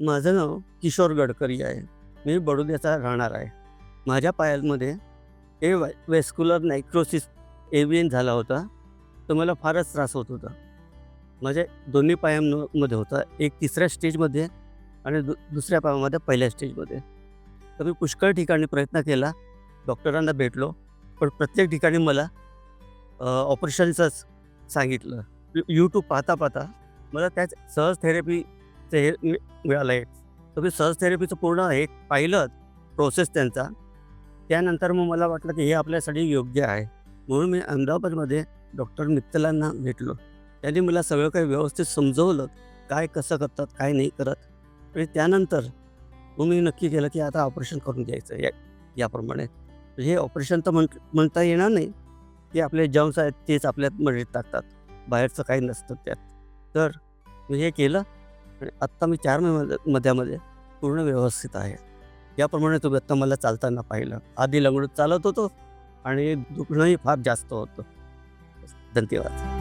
माझं नाव किशोर गडकरी आहे. मी बडोद्याचा राहणार आहे. माझ्या पायांमध्ये ए वॅ वेस्क्युलर नायक्रोसिस एव्हियन झाला होता. तर मला फारच त्रास होत होता. माझ्या दोन्ही पायांमध्ये होता. एक तिसऱ्या स्टेजमध्ये आणि दु दुसऱ्या पायामध्ये पहिल्या स्टेजमध्ये. तर मी पुष्कळ ठिकाणी प्रयत्न केला. डॉक्टरांना भेटलो. पण प्रत्येक ठिकाणी मला ऑपरेशनचंच सांगितलं. यूट्यूब पाहता पाहता मला त्याच सहज थेरपी ते हे मि- मिळालं आहे तर मी सहज थेरपीचं पूर्ण हे पाहिलं प्रोसेस त्यांचा. त्यानंतर मग मला वाटलं की हे आपल्यासाठी योग्य आहे. म्हणून मी अहमदाबादमध्ये डॉक्टर मित्तलांना भेटलो. त्यांनी मला सगळं काही व्यवस्थित समजवलं काय कसं करतात काय नाही करत. आणि त्यानंतर मग मी नक्की केलं की आता ऑपरेशन करून घ्यायचं या याप्रमाणे. हे ऑपरेशन तर म्हण म्हणता येणार नाही. की आपले जम्स आहेत तेच आपल्यात मडीत टाकतात. बाहेरचं काही नसतं त्यात. तर मी हे केलं. आणि आत्ता मी चार महिन्या मध्यामध्ये पूर्ण व्यवस्थित आहे. याप्रमाणे तुम्ही आत्ता मला चालताना पाहिलं. आधी लंगडूत चालत होतो आणि दुखणंही फार जास्त होतं. धन्यवाद.